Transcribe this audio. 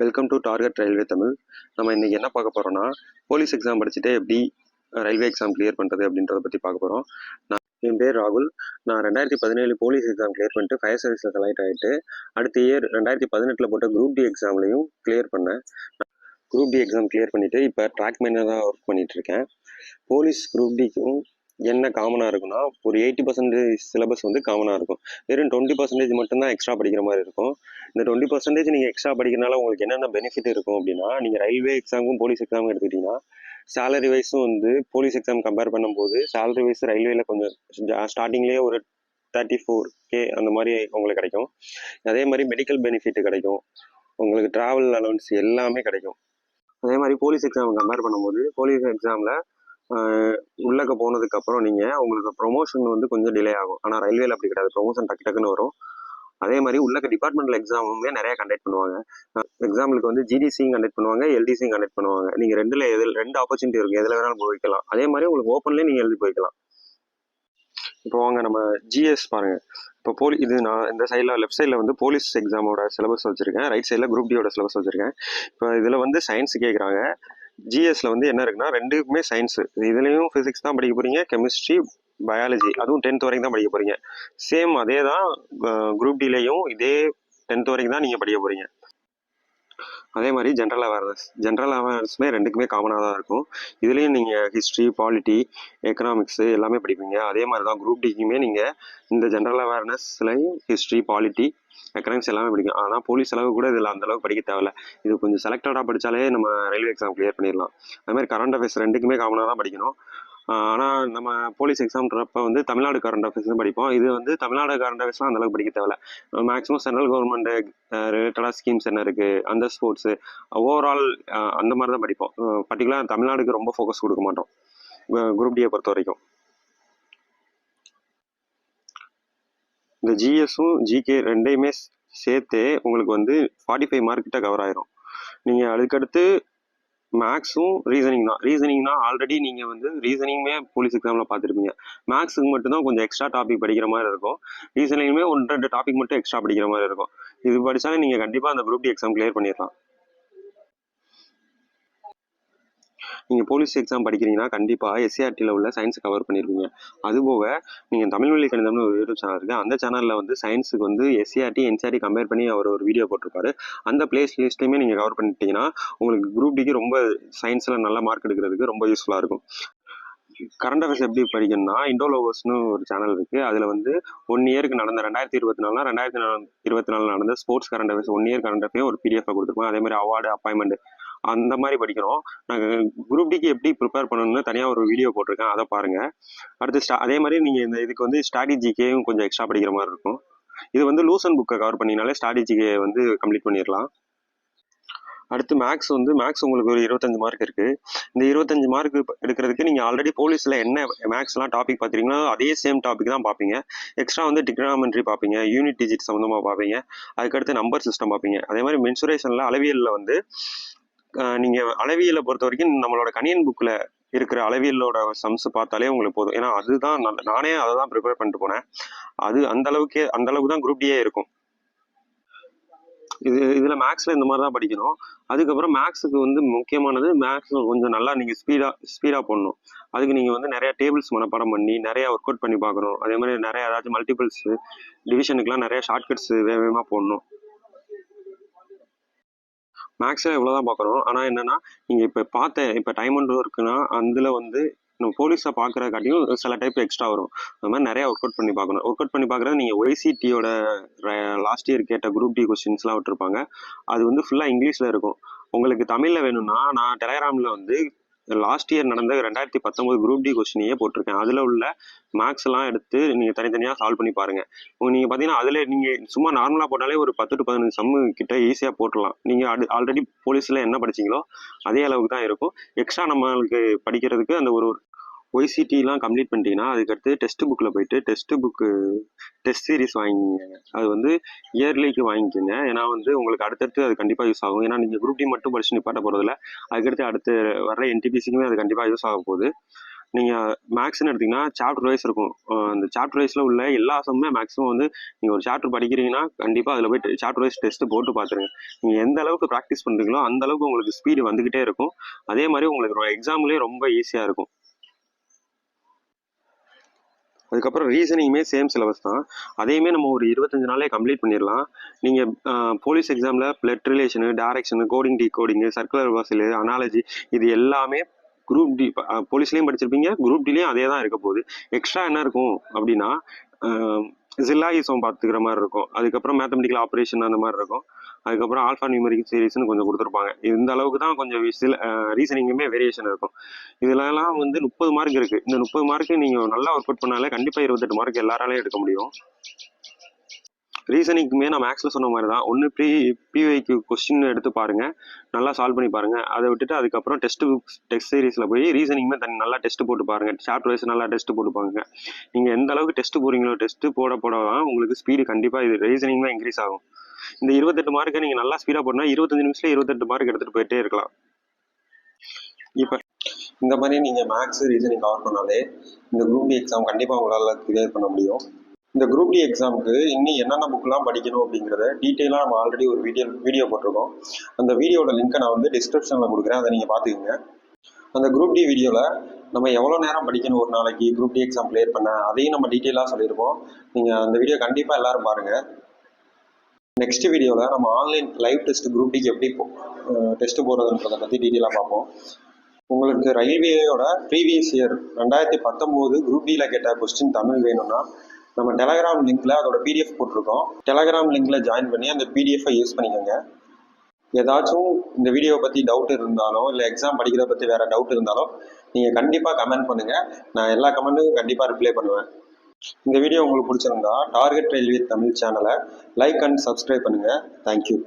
Welcome to target railway Tamil நம்ம இன்றைக்கி என்ன பார்க்க போகிறோன்னா போலீஸ் எக்ஸாம் படிச்சுட்டு எப்படி ரயில்வே எக்ஸாம் கிளியர் பண்ணுறது அப்படின்றத பற்றி பார்க்க போகிறோம் நான் என் பேர் ராகுல். நான் ரெண்டாயிரத்தி பதினேழு போலீஸ் எக்ஸாம் கிளியர் பண்ணிட்டு ஃபயர் சர்வீஸில் செலக்ட் ஆகிட்டு அடுத்த இயர் ரெண்டாயிரத்தி பதினெட்டில் போட்ட குரூப் டி எக்ஸாம்லையும் கிளியர் பண்ணேன். குரூப் டி எக்ஸாம் கிளியர் பண்ணிவிட்டு இப்போ ட்ராக் மேனாக தான் ஒர்க் பண்ணிகிட்ருக்கேன் இருக்கேன். போலீஸ் குரூப் டிக்கும் என்ன காமனாக இருக்குன்னா ஒரு எயிட்டி பர்சன்டேஜ் சிலபஸ் வந்து காமனாக இருக்கும். வெறும் டுவெண்ட்டி பர்சன்டேஜ் மட்டும்தான் எக்ஸ்ட்ரா படிக்கிற மாதிரி இருக்கும். இந்த டுவெண்ட்டி பர்சன்டேஜ் நீங்கள் எக்ஸ்ட்ரா படிக்கிறனால உங்களுக்கு என்னென்ன பெனிஃபிட் இருக்கும் அப்படின்னா நீங்கள் ரயில்வே எக்ஸாமுக்கும் போலீஸ் எக்ஸாமும் எடுத்துக்கிட்டிங்கன்னா சேலரி வைஸும் வந்து போலீஸ் எக்ஸாம் கம்பேர் பண்ணும்போது சேலரி வைஸ் ரயில்வேல கொஞ்சம் ஸ்டார்டிங்லேயே ஒரு தேர்ட்டி ஃபோர் கே அந்த மாதிரி உங்களுக்கு கிடைக்கும். அதே மாதிரி மெடிக்கல் பெனிஃபிட் கிடைக்கும். உங்களுக்கு ட்ராவல் அலவன்ஸ் எல்லாமே கிடைக்கும். அதே மாதிரி போலீஸ் எக்ஸாம் கம்பேர் பண்ணும்போது போலீஸ் எக்ஸாமில் உள்ளக்க போனதுக்கப்புறம் நீங்கள் உங்களுக்கு ப்ரொமோஷன் வந்து கொஞ்சம் டிலே ஆகும். ஆனால் ரயில்வேல அப்படி கிடையாது. ப்ரொமோஷன் டக்கு டக்குன்னு வரும். அதே மாதிரி உள்ளக்க டிபார்ட்மெண்டல் எக்ஸாமுமே நிறைய கண்டக்ட் பண்ணுவாங்க. எக்ஸாம்பிளுக்கு வந்து ஜிடிசியும் கண்டக்ட் பண்ணுவாங்க எல்டிசியும் கண்டக்ட் பண்ணுவாங்க. நீங்கள் ரெண்டுல எதில் ரெண்டு ஆப்பர்ச்சுனிட்டி இருக்குது எதில் வேணாலும் போய்க்கலாம். அதே மாதிரி உங்களுக்கு ஓப்பன்லேயே நீங்கள் எழுதி போய்க்கலாம். இப்போ வாங்க நம்ம ஜிஎஸ் பாருங்க. இப்போ போலி இது நான் இந்த சைடில் லெஃப்ட் சைடில் வந்து போலீஸ் எக்ஸாமோட சிலபஸ் வச்சுருக்கேன். ரைட் சைடில் குரூப் டியோட சிலபஸ் வச்சுருக்கேன். இப்போ இதில் வந்து சயின்ஸ் கேட்குறாங்க ஜிஎஸ்ல வந்து என்ன இருக்குன்னா ரெண்டுக்குமே சயின்ஸு இதுலேயும் ஃபிசிக்ஸ் தான் படிக்க போகிறீங்க கெமிஸ்ட்ரி பயாலஜி அதுவும் டென்த் வரைக்கும் தான் படிக்க போகிறீங்க சேம் அதே தான் குரூப் டிலையும் இதே டென்த் வரைக்கும் தான் நீங்கள் படிக்க போகிறீங்க அதே மாதிரி ஜென்ரல் அவேர்னஸ் ஜென்ரல் அவேர்னஸ்மே ரெண்டுக்குமே காமனாக தான் இருக்கும். இதுலேயும் நீங்கள் ஹிஸ்ட்ரி பாலிட்டி எக்கனாமிக்ஸு எல்லாமே படிப்பீங்க. அதே மாதிரி தான் குரூப் டிக்குமே நீங்கள் இந்த ஜென்ரல் அவேர்னஸ்லையும் ஹிஸ்ட்ரி பாலிட்டி எக்கனாமிக்ஸ் எல்லாமே படிக்கும் ஆனால் போலீஸ் அளவு கூட இதில் அந்தளவுக்கு படிக்க தேவையில்ல. இது கொஞ்சம் செலக்டடாக படித்தாலே நம்ம ரயில்வே எக்ஸாம் கிளியர் பண்ணிடலாம். அது மாதிரி கரண்ட் அஃபேர்ஸ் ரெண்டுக்குமே காமனாக தான் படிக்கணும். ஆனால் நம்ம போலீஸ் எக்ஸாம்ன்றப்ப வந்து தமிழ்நாடு கரண்ட் அஃபேர்ஸ் தான் படிப்போம். இது வந்து தமிழ்நாடு கரண்ட் அஃபேர்ஸ்லாம் அந்த அளவுக்கு படிக்க தேவையில்ல. மேக்ஸிமம் சென்ட்ரல் கவர்மெண்ட் ரிலேட்டடாக ஸ்கீம்ஸ் என்ன இருக்குது அந்த ஸ்போர்ட்ஸு ஓவரால் அந்த மாதிரி தான் படிப்போம். பர்டிகுலராக தமிழ்நாடுக்கு ரொம்ப ஃபோக்கஸ் கொடுக்க மாட்டோம். குரூப் டியை பொறுத்த வரைக்கும். இந்த ஜிஎஸும் ஜிகே ரெண்டையுமே சேர்த்து உங்களுக்கு வந்து ஃபார்ட்டி ஃபைவ் மார்க்கிட்ட கவர் ஆயிரும். நீங்கள் அதுக்கடுத்து மேக்ஸும் ரீசனிங் தான். ரீசனிங்னா ஆல்ரெடி நீங்கள் வந்து ரீசனிங்குமே போலீஸ் எக்ஸாமில் பார்த்துருப்பீங்க. மேக்ஸுக்கு மட்டும்தான் கொஞ்சம் எக்ஸ்ட்ரா டாபிக் படிக்கிற மாதிரி இருக்கும். ரீசனிங்குமே ஒன்று ரெண்டு டாபிக் மட்டும் எக்ஸ்ட்ரா படிக்கிற மாதிரி இருக்கும். இது படித்தாலே நீங்கள் கண்டிப்பாக அந்த குரூப் டி எக்ஸாம் கிளியர் பண்ணிடலாம். நீங்கள் போலீஸ் எக்ஸாம் படிக்கிறீங்கன்னா கண்டிப்பாக எஸ்சிஆர்டியில் உள்ள சயின்ஸை கவர் பண்ணியிருப்பீங்க அதுபோக நீங்கள் தமிழ் வழி கணிதம்னு ஒரு யூடியூப் சேனல் இருக்குது அந்த சேனலில் வந்து சயின்ஸுக்கு வந்து எஸ்சிஆர்டி என்சிஆர்டி கம்பேர் பண்ணி அவர் ஒரு வீடியோ போட்டிருப்பாரு. அந்த பிளேஸ் லிஸ்ட்லையுமே நீங்கள் கவர் பண்ணிட்டீங்கன்னா உங்களுக்கு குரூப் டிக்கு ரொம்ப சயின்ஸில் நல்ல மார்க் எடுக்கிறதுக்கு ரொம்ப யூஸ்ஃபுல்லாக இருக்கும். கரண்ட் அஃபேர்ஸ் எப்படி படிக்கணும்னா இண்டோலோவர்ஸ்னு ஒரு சேனல் இருக்குது அதில் வந்து ஒன் இயருக்கு நடந்த ரெண்டாயிரத்தி இருபத்தி நாலுனா ரெண்டாயிரத்தி நாலு இருபத்தி நாலு நடந்த sports current affairs one year current affair ஒரு பிடிஎஃப் கொடுத்துருப்பாங்க. அதே மாதிரி அவார்டு அப்பாயின்மெண்ட் அந்த மாதிரி படிக்கிறோம். நாங்கள் குரூப் டிக்கு எப்படி ப்ரிப்பேர் பண்ணணும்னு தனியாக ஒரு வீடியோ போட்டிருக்கேன். அதை பாருங்கள் அடுத்து ஸ்டா அதே மாதிரி நீங்கள் இந்த இதுக்கு வந்து ஸ்ட்ராட்டஜிக்கேயும் கொஞ்சம் எக்ஸ்ட்ரா படிக்கிற மாதிரி இருக்கும். இது வந்து லூசன் புக்கை கவர் பண்ணினாலே ஸ்ட்ராட்டஜிக்கே வந்து கம்ப்ளீட் பண்ணிடலாம். அடுத்து மேக்ஸ் வந்து மேக்ஸ் உங்களுக்கு ஒரு இருபத்தஞ்சு மார்க் இருக்குது இந்த இருபத்தஞ்சு மார்க் எடுக்கிறதுக்கு நீங்கள் ஆல்ரெடி போலீஸில் என்ன மேக்ஸ்லாம் டாபிக் பார்த்துறீங்களோ அதே சேம் டாபிக் தான் பார்ப்பீங்க எக்ஸ்ட்ரா வந்து டிக்னாமெண்ட்ரி பார்ப்பீங்க யூனிட் டிஜிட் சம்மந்தமாக பார்ப்பீங்க அதுக்கடுத்து நம்பர் சிஸ்டம் பார்ப்பீங்க அதே மாதிரி மென்சுரேஷனில் அளவியலில் வந்து நீங்கள் அளவியலை பொறுத்த வரைக்கும் நம்மளோட கணியன் புக்கில் இருக்கிற அளவியலோட சம்ஸ் பார்த்தாலே உங்களுக்கு போதும். ஏன்னா அதுதான் நானே அதை தான் ப்ரிப்பேர் பண்ணிட்டு போனேன். அது அந்த அளவுக்கே அந்த அளவுக்கு தான் குரூப் டியே இருக்கும். இது இதில் மேக்ஸில் இந்த மாதிரி தான் படிக்கணும். அதுக்கப்புறம் மேக்ஸுக்கு வந்து முக்கியமானது மேக்ஸ் கொஞ்சம் நல்லா நீங்கள் ஸ்பீடாக ஸ்பீடாக போடணும். அதுக்கு நீங்கள் வந்து நிறையா டேபிள்ஸ் மனப்பாடம் பண்ணி நிறையா ஒர்க் அவுட் பண்ணி பார்க்கணும். அதே மாதிரி நிறைய ஏதாச்சும் மல்டிபிள்ஸ் டிவிஷனுக்குலாம் நிறைய ஷார்ட்கட்ஸ் வேகமாக போடணும். மேக்ஸில் இவ்வளோ தான் பார்க்குறோம். ஆனால் என்னென்னா நீங்கள் இப்போ பார்த்த இப்போ டைம் அண்ட் ஒர்க்குனா அதில் வந்து நம்ம போலீஸை பார்க்குற காட்டியும் சில டைப் எக்ஸ்ட்ரா வரும். அந்த மாதிரி நிறையா ஒர்க் அவுட் பண்ணி பார்க்கணும். ஒர்க் அவுட் பண்ணி பார்க்குறது நீங்கள் ஒய்சிடியோட லாஸ்ட் இயர் கேட்ட குரூப் டி கொஸ்டின்ஸ்லாம் விட்டுருப்பாங்க. அது வந்து ஃபுல்லாக இங்கிலீஷில் இருக்கும். உங்களுக்கு தமிழில் வேணும்னா நான் டெலகிராமில் வந்து லாஸ்ட் இயர் நடந்த ரெண்டாயிரத்தி பத்தொம்போது குரூப் டி கொஸ்டினையே போட்டிருக்கேன். அதில் உள்ள மேக்ஸ் எல்லாம் எடுத்து நீங்கள் தனித்தனியாக சால்வ் பண்ணி பாருங்கள் நீங்கள் பார்த்தீங்கன்னா அதில் நீங்கள் சும்மா நார்மலாக போட்டாலே ஒரு பத்து டு பதினஞ்சு சம்மு கிட்ட ஈஸியாக போட்டுடலாம். நீங்கள் அது ஆல்ரெடி போலீஸில் என்ன படிச்சீங்களோ அதே அளவுக்கு தான் இருக்கும். எக்ஸ்ட்ரா நம்மளுக்கு படிக்கிறதுக்கு அந்த ஒரு ஒய்சிடிலாம் கம்ப்ளீட் பண்ணிட்டீங்கன்னா அதுக்கடுத்து டெஸ்ட்டு புக்கில் போயிட்டு டெஸ்ட்டு புக்கு டெஸ்ட் சீரிஸ் வாங்கிக்கோங்க. அது வந்து இயர்லிக்கு வாங்கிக்கோங்க. ஏன்னா வந்து உங்களுக்கு அடுத்தடுத்து அது கண்டிப்பாக யூஸ் ஆகும். ஏன்னா நீங்கள் குரூப் டி மட்டும் படிச்சு நிப்பாட்ட போகிறதில்ல அதுக்கடுத்து அடுத்து வர என்டிபிசிக்குமே அது கண்டிப்பாக யூஸ் ஆக போகுது. நீங்கள் மேக்ஸ்னு எடுத்தீங்கன்னா சாப்டர் வைஸ் இருக்கும். அந்த சாப்டர் வைஸில் உள்ள எல்லா சம்மே மேக்ஸிமம் வந்து நீங்கள் ஒரு சாப்டர் படிக்கிறீங்கன்னா கண்டிப்பாக அதில் போய் சாப்டர் வைஸ் டெஸ்ட்டு போட்டு பார்த்துருங்க நீங்கள் எந்த அளவுக்கு ப்ராக்டிஸ் பண்ணுறீங்களோ அந்த அளவுக்கு உங்களுக்கு ஸ்பீடு வந்துக்கிட்டே இருக்கும். அதே மாதிரி உங்களுக்கு எக்ஸாம்லேயே ரொம்ப ஈஸியாக இருக்கும். அதுக்கப்புறம் ரீசனிங்குமே சேம் சிலபஸ் தான். அதையுமே நம்ம ஒரு இருபத்தஞ்சு நாளே கம்ப்ளீட் பண்ணிடலாம். நீங்கள் போலீஸ் எக்ஸாமில் blood relation direction coding decoding circular வாசல் அனாலஜி இது எல்லாமே குரூப் டி போலீஸ்லேயும் படிச்சிருப்பீங்க குரூப் டிலையும் அதே தான் இருக்க போகுது. எக்ஸ்ட்ரா என்ன இருக்கும் அப்படின்னா ஜில்லாயிசம் பார்த்துக்கிற மாதிரி இருக்கும். அதுக்கப்புறம் மேத்தமெட்டிக்கல் ஆப்ரேஷன் அந்த மாதிரி இருக்கும். அதுக்கப்புறம் ஆல்ஃபா நியூமரிக் சீரீஸ்னு கொஞ்சம் கொடுத்துருப்பாங்க. இந்த அளவுக்கு தான் கொஞ்சம் சில ரீசனிங்குமே வேரியேஷன் இருக்கும். இதுலலாம் வந்து முப்பது மார்க் இருக்குது இந்த முப்பது மார்க்கு நீங்கள் நல்லா ஒர்க் அவுட் பண்ணாலே கண்டிப்பாக இருபத்தெட்டு மார்க் எல்லாராலையும் எடுக்க முடியும். ரீசனிங்குமே நான் மேக்ஸில் சொன்ன மாதிரி தான் ஒன்று ப்ரீ பிவைக்கு கொஸ்டின் எடுத்து பாருங்கள் நல்லா சால்வ் பண்ணி பாருங்கள் அதை விட்டுட்டு அதுக்கப்புறம் டெஸ்ட் புக்ஸ் டெஸ்ட் சீரீஸில் போய் ரீசனிங்குமே தனி நல்லா டெஸ்ட் போட்டு பாருங்கள் சாப்டர் வைஸ் நல்லா டெஸ்ட் போட்டு பாருங்க. நீங்கள் எந்த அளவுக்கு டெஸ்ட் போகிறீங்களோ டெஸ்ட்டு போட போட தான் உங்களுக்கு ஸ்பீடு கண்டிப்பாக இது ரீசனிங்குமே இன்க்ரீஸ் ஆகும். இந்த இருபத்தெட்டு மார்க்கை நீங்கள் நல்லா ஸ்பீடாக போனால் இருபத்தஞ்சு நிமிஷத்தில் இருபத்தெட்டு மார்க் எடுத்துகிட்டு போயிட்டே இருக்கலாம். இப்போ இந்த மாதிரி நீங்கள் மேக்ஸ் ரீசனிங் கவர் பண்ணாலே இந்த குரூப் எக்ஸாம் கண்டிப்பாக உங்களால் கிளியர் பண்ண முடியும். இந்த குரூப் டி எக்ஸாமுக்கு இன்னும் என்னென்ன புக்கெலாம் படிக்கணும் அப்படிங்கிறத டீட்டெயிலாக நம்ம ஆல்ரெடி ஒரு வீடியோ வீடியோ போட்டிருக்கோம். அந்த வீடியோட லிங்க்கை நான் வந்து டிஸ்கிரிப்ஷனில் கொடுக்குறேன். அதை நீங்கள் பார்த்துக்கோங்க. அந்த குரூப் டி வீடியோவில் நம்ம எவ்வளோ நேரம் படிக்கணும் ஒரு நாளைக்கு? குரூப் டி எக்ஸாம் கிளியர் பண்ண அதையும் நம்ம டீட்டெயிலாக சொல்லியிருப்போம். நீங்கள் அந்த வீடியோ கண்டிப்பாக எல்லாரும் பாருங்கள் நெக்ஸ்ட் வீடியோவில் நம்ம ஆன்லைன் லைவ் டெஸ்ட் குரூப் டிக்கு எப்படி டெஸ்ட் போகிறதுன்றதை பற்றி டீட்டெயிலாக பார்ப்போம். உங்களுக்கு ரயில்வேயோட ப்ரீவியஸ் இயர் ரெண்டாயிரத்தி பத்தொம்போது குரூப் டியில் கேட்ட கொஸ்டின் தமிழ் வேணும்னா நம்ம டெலகிராம் லிங்க்ல அதோட பிடிஎஃப் போட்டிருக்கோம். டெலகிராம் லிங்க்ல ஜாயின் பண்ணி அந்த பிடிஎஃபை யூஸ் பண்ணிக்கோங்க. ஏதாச்சும் இந்த வீடியோ பற்றி டவுட் இருந்தாலோ இல்லை எக்ஸாம் படிக்கிறத பற்றி வேற டவுட் இருந்தாலோ நீங்கள் கண்டிப்பாக கமெண்ட் பண்ணுங்கள் நான் எல்லா கமெண்ட்டுக்கும் கண்டிப்பாக ரிப்ளை பண்ணுவேன். இந்த வீடியோ உங்களுக்கு பிடிச்சிருந்தா டார்கெட் ரயில்வே தமிழ் சேனலை லைக் அண்ட் சப்ஸ்கிரைப் பண்ணுங்கள் தேங்க்யூ